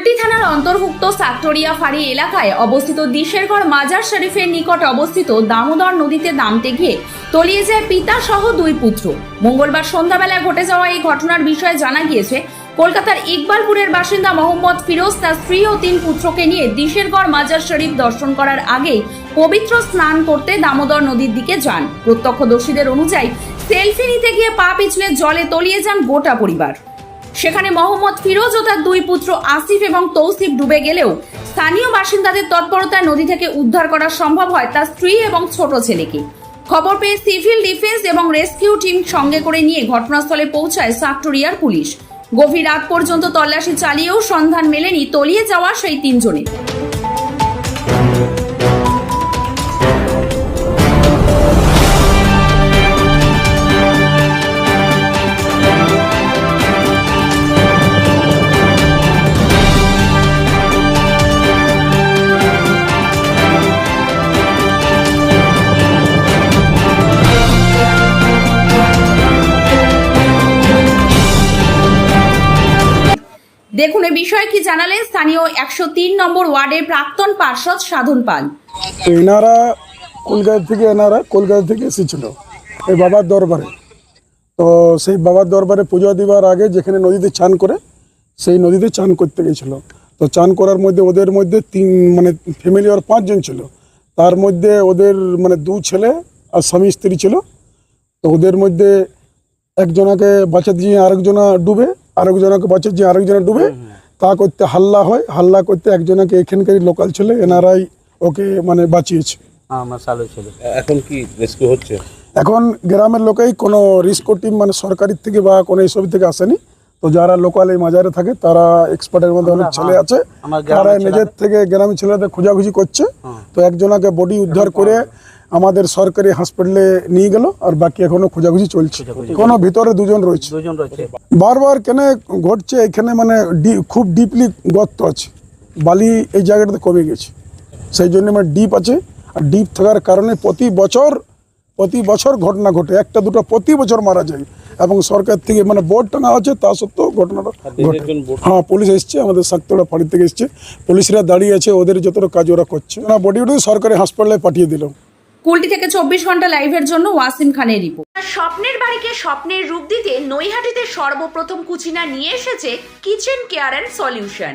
কুলটি থানার অন্তর্ভুক্ত সাক্টোরিয়া ফাঁড়ি এলাকায় অবস্থিত দিশেরগড় মাজার শরীফের নিকট অবস্থিত দামোদর নদীতে নামতে গিয়ে তলিয়ে যায় পিতা সহ দুই পুত্র। মঙ্গলবার সন্ধ্যাবেলায় ঘটে যাওয়া এই ঘটনার বিষয়ে জানা গিয়েছে, কলকাতার ইকবালপুরের বাসিন্দা মোহাম্মদ ফিরোজ তার স্ত্রী ও তিন পুত্রকে নিয়ে দিশেরগড় মাজার শরীফ দর্শন করার আগেই পবিত্র স্নান করতে দামোদর নদীর দিকে যান। প্রত্যক্ষদর্শীদের অনুযায়ী সেলফি নিতে গিয়ে পা পিছলে জলে তলিয়ে যান গোটা পরিবার। সেখানে মোহাম্মদ ফিরোজ ও তার দুই পুত্র আসিফ এবং তৌসিফ ডুবে গেলেও স্থানীয় বাসিন্দাদের তৎপরতায় নদী থেকে উদ্ধার করা সম্ভব হয় তার স্ত্রী এবং ছোট ছেলেকে। খবর পেয়ে সিভিল ডিফেন্স এবং রেস্কিউ টিম সঙ্গে করে নিয়ে ঘটনাস্থলে পৌঁছায় সাক্টোরিয়ার পুলিশ। গভীর রাত পর্যন্ত তল্লাশি চালিয়েও সন্ধান মেলেনি তলিয়ে যাওয়া সেই তিনজনের। দেখুন, এ বিষয়ে কি জানালেন স্থানীয় একশো তিন নম্বর ওয়ার্ডের প্রাক্তন পার্ষদ সাধন পাল। এনারা কলকাতা থেকে এনারা কলকাতা থেকে এসেছিল, এই বাবার দরবারে। তো সেই বাবার দরবারে পুজো দেওয়ার আগে যেখানে নদীতে চান করে, সেই নদীতে চান করতে গেছিল। তো চান করার মধ্যে ওদের মধ্যে তিন মানে ফ্যামিলি আর পাঁচজন ছিল। তার মধ্যে ওদের মানে দু ছেলে আর স্বামী স্ত্রী ছিল। তো ওদের মধ্যে একজনাকে বাঁচাতে গিয়ে আরেকজনা ডুবে আরেকজনাকে বছর যে আরেকজনে ডুবে তা করতে হাল্লা হয় হাল্লা করতে একজনকে এখানকার লোকাল ছেলে এনআরআই ওকে মানে বাঁচিয়েছে। এখন কি রেস্কিউ হচ্ছে? এখন গ্রামের লোকেই কোনো রিস্কো টিম মানে সরকারের থেকে বা কোনো এইসব থেকে আসেনি। তো যারা লোকাল এই মাজারে থাকে তারা এক্সপার্টের মধ্যে অনেক ছেলে আছে তারা নিজের থেকে গ্রামের ছেলেদের খোঁজাখুঁজি করছে। হ্যাঁ। তো একজনাকে বডি উদ্ধার করে আমাদের সরকারি হাসপাতালে নিয়ে গেল আর বাকি এখনও খোঁজাখুঁজি চলছে। কোনো ভিতরে দুজন রয়েছে। বারবার কেন ঘটছে এখানে মানে খুব ডিপলি গর্ত আছে। বালি এই জায়গাটাতে কমে গেছে। সেই জন্য মানে ডিপ আছে। আর ডিপ থাকার কারণে প্রতি বছর প্রতি বছর ঘটনা ঘটে একটা দুটো প্রতি বছর মারা যায়। এবং সরকার থেকে মানে বোর্ড টাঙা আছে তা সত্ত্বেও ঘটনাটা ঘটে। হ্যাঁ পুলিশ এসছে আমাদের সাকতলা ফাঁড়ি থেকে এসছে। পুলিশরা দাঁড়িয়ে আছে ওদের যতটা কাজ ওরা করছে। না বডি উঠে সরকারি হাসপাতালে পাঠিয়ে দিল। কুলটি থেকে চব্বিশ ঘণ্টা লাইভের জন্য ওয়াসিম খানের রিপোর্ট। স্বপ্নের বাড়িকে স্বপ্নের রূপ দিতে নৈহাটিতে সর্বপ্রথম কুচিনা নিয়ে এসেছে কিচেন কেয়ার অ্যান্ড সলিউশন।